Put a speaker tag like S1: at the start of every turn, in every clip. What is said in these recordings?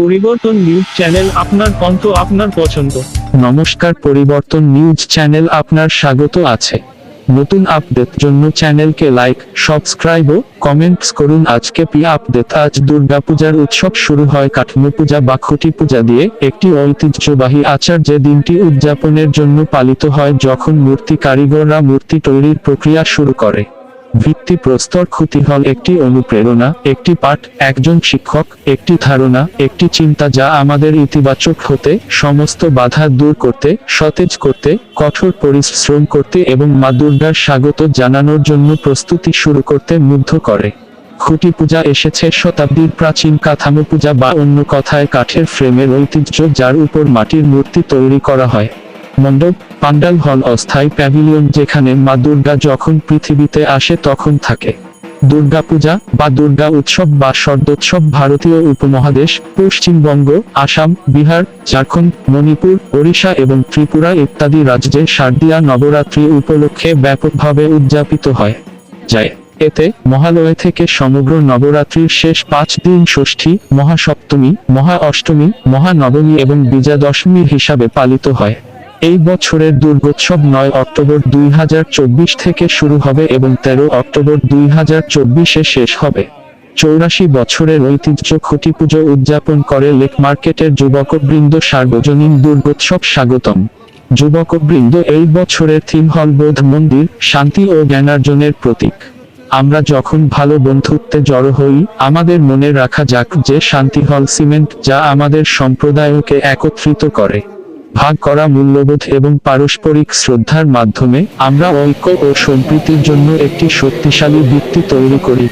S1: পরিবর্তন news channel আপনার কণ্ঠ আপনার পছন্দ।
S2: নমস্কার, পরিবর্তন নিউজ চ্যানেল আপনার স্বাগত আছে। নতুন আপডেট জন্য চ্যানেলকে লাইক, সাবস্ক্রাইব ও কমেন্টস করুন। আজকে পি আপডেট, আজ দুর্গাপূজার উৎসব শুরু হয়। কাঠামো পূজা বা খুঁটি পূজা দিয়ে একটি ঐতিহ্যবাহী আচার যে দিনটি উদযাপনের জন্য পালিত হয়, যখন মূর্তি কারিগররা মূর্তি তৈরির প্রক্রিয়া শুরু করে। ভিত্তি প্রস্তর খুঁটি হল একটি অনুপ্রেরণা, একটি পাঠ, একজন শিক্ষক, একটি ধারণা, একটি চিন্তা যা আমাদের ইতিবাচক হতে, সমস্ত বাধা দূর করতে, সতেজ করতে, কঠোর পরিশ্রম করতে এবং মা দুর্গার স্বাগত জানানোর জন্য প্রস্তুতি শুরু করতে মুগ্ধ করে। খুঁটি পূজা এসেছে শতাব্দীর প্রাচীন কাঠামো পূজা বা অন্য কথায় কাঠের ফ্রেমের ঐতিহ্য যার উপর মাটির মূর্তি তৈরি করা হয়। মণ্ডপ পান্ডাল হল অস্থায়ী প্যাভিলিয়ন যেখানে মা দুর্গা যখন পৃথিবীতে আসে তখন থাকে। দুর্গাপূজা বা দুর্গা উৎসব বা শরদোৎসব ভারতীয় উপমহাদেশ, পশ্চিমবঙ্গ, আসাম, বিহার, ঝাড়খণ্ড, মণিপুর, ওড়িশা এবং ত্রিপুরা ইত্যাদি রাজ্যে শারদীয়া নবরাত্রি উপলক্ষে ব্যাপকভাবে উদযাপিত হয়। যায়। এতে মহালয় থেকে সমগ্র নবরাত্রির শেষ পাঁচ দিন ষষ্ঠী, মহাসপ্তমী মহা অষ্টমী মহানবমী এবং বিজয়া দশমী হিসাবে পালিত হয়। এই বছরের দুর্গোৎসব নয় অক্টোবর দুই হাজার চব্বিশ থেকে শুরু হবে এবং তেরো অক্টোবর দুই শেষ হবে। চৌরাশি বছরের ঐতিহ্য খুঁটি পুজো উদযাপন করে লেক মার্কেটের যুবকবৃন্দ সার্বজনীন দুর্গোৎসব স্বাগতম। যুবকবৃন্দ এই বছরের থিম হল বোধ মন্দির, শান্তি ও জ্ঞানার্জনের প্রতীক। আমরা যখন ভালো বন্ধুত্বে জড়ো হই, আমাদের মনে রাখা যাক যে শান্তি হল সিমেন্ট যা আমাদের সম্প্রদায়কে একত্রিত করে। ভাগ করা মূল্যবোধ এবং পারস্পরিক শ্রদ্ধার মাধ্যমে আমরা ঐক্য ও সম্প্রীতির জন্য একটি শক্তিশালী ভিত্তি তৈরি করি।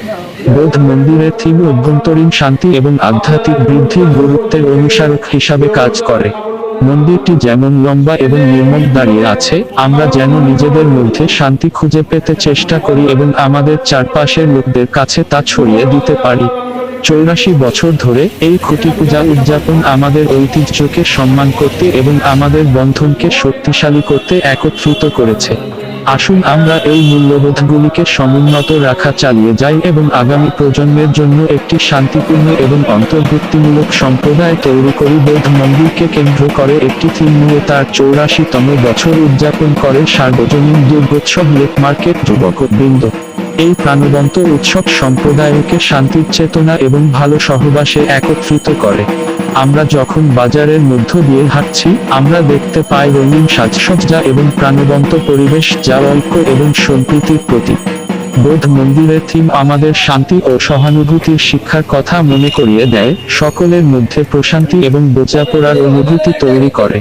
S2: বোধ মন্দিরের থিম অভ্যন্তরীণ শান্তি এবং আধ্যাত্মিক বৃদ্ধির গুরুত্বের অনুসারক হিসাবে কাজ করে। মন্দিরটি যেমন লম্বা এবং নির্মল দাঁড়িয়ে আছে, আমরা যেন নিজেদের মধ্যে শান্তি খুঁজে পেতে চেষ্টা করি এবং আমাদের চারপাশের লোকদের কাছে তা ছড়িয়ে দিতে পারি। চৌরাশি বছর ধরে এই খুঁটি পূজা উদযাপন আমাদের ঐতিহ্যকে সম্মান করতে এবং আমাদের বন্ধনকে শক্তিশালী করতে একত্রিত করেছে। আসুন আমরা এই মূল্যবোধগুলিকে সমুন্নত রাখা চালিয়ে যাই এবং আগামী প্রজন্মের জন্য একটি শান্তিপূর্ণ এবং অন্তর্ভুক্তিমূলক সম্প্রদায় তৈরি করি। বৌদ্ধ মন্দিরকে কেন্দ্র করে একটি নিয়ে তার চৌরাশিতম বছর উদযাপন করে সার্বজনীন দুর্গোৎসব লেক মার্কেট যুবক বৃন্দ এই প্রাণবন্ত উৎসব সম্প্রদায়কে শান্তির চেতনা এবং ভালো সহবাসে একত্রিত করে। আমরা যখন বাজারের মধ্য দিয়ে হাঁটছি, আমরা দেখতে পাই রঙিন সাজসজ্জা এবং প্রাণবন্ত পরিবেশ যা ঐক্য এবং সম্প্রীতির প্রতীক। বোধ মন্দিরের থিম আমাদের শান্তি ও সহানুভূতির শিক্ষার কথা মনে করিয়ে দেয়, সকলের মধ্যে প্রশান্তি এবং বোঝাপড়ার অনুভূতি তৈরি করে।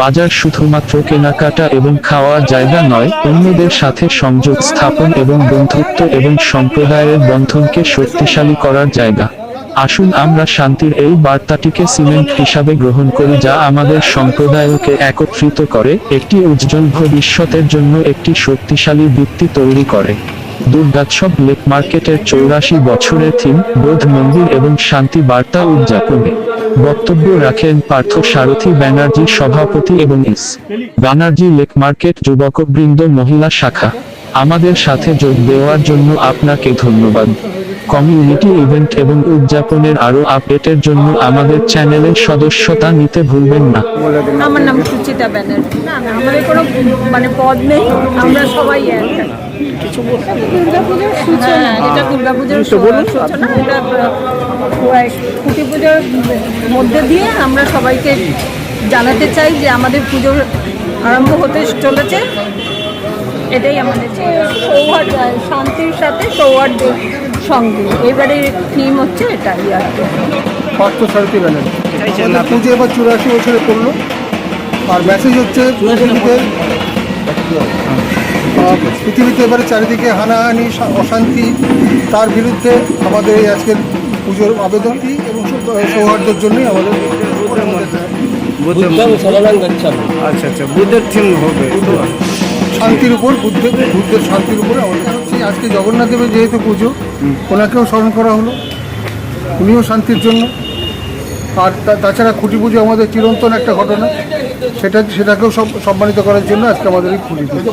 S2: বাজার শুধুমাত্র কেনাকাটা এবং খাওয়ার জায়গা নয়, অন্যদের সাথে সংযোগ স্থাপন এবং বন্ধুত্ব এবং সম্প্রদায়ের বন্ধনকে শক্তিশালী করার জায়গা। আসুন আমরা শান্তির এই বার্তাটিকে সিমেন্ট হিসাবে গ্রহণ করি যা আমাদের সম্প্রদায়কে একত্রিত করে, একটি উজ্জ্বল ভবিষ্যতের জন্য একটি শক্তিশালী ভিত্তি তৈরি করে। দুর্গাৎসব লেক মার্কেটের চৌরাশি বছরের থিম, বোধ মন্দির এবং শান্তি বার্তা উদযাপনে। বক্তব্য রাখেন পার্থ সারথী ব্যানার্জি সভাপতি এবং এস. ব্যানার্জি লেক মার্কেট যুবকবৃন্দ মহিলা শাখা। আমাদের সাথে যোগ দেওয়ার জন্য আপনাকে ধন্যবাদ। কমিউনিটি ইভেন্ট এবং উদযাপনের আরও আপডেটের জন্য আমাদের চ্যানেলের সদস্যতা নিতে ভুলবেন না।
S3: আমার নাম সুচিতা ব্যানার্জি। না আমাদের কোনো মানে পদ নেই। আমরা সবাই একটা দুর্গাপুজোর সূচনা এটা দুর্গাপুজোর সূচনা এটা খুঁটি পুজোর মধ্যে দিয়ে আমরা সবাইকে জানাতে চাই যে আমাদের পুজোর আরম্ভ হতে চলেছে। এটাই আমাদের সৌহার্দ্য শান্তির সাথে সৌহার্দ্যের সঙ্গে। এবারে থিম হচ্ছে এটাই আর কি
S4: পুজো এবার চুরাশি বছরে পড়ল আর মেসেজ হচ্ছে পৃথিবীতে এবারে চারিদিকে হানাহানি অশান্তি তার বিরুদ্ধে আমাদের এই আজকের পুজোর আবেদনটি এবং সৌহার্দ্যের জন্যই আমাদের
S5: আচ্ছা আচ্ছা বুদ্ধের থিম হবে।
S4: শান্তির উপর বুদ্ধের বুদ্ধের শান্তির উপরে আমাদের। হচ্ছে আজকে জগন্নাথ দেবের যেহেতু পুজো ওনাকেও স্মরণ করা হলো। উনিও শান্তির জন্য। আর তাছাড়া খুঁটি পুজো আমাদের চিরন্তন একটা ঘটনা। সেটা সেটাকেও সব সম্মানিত করার জন্য আজকে আমাদের এই খুঁটি পুজো।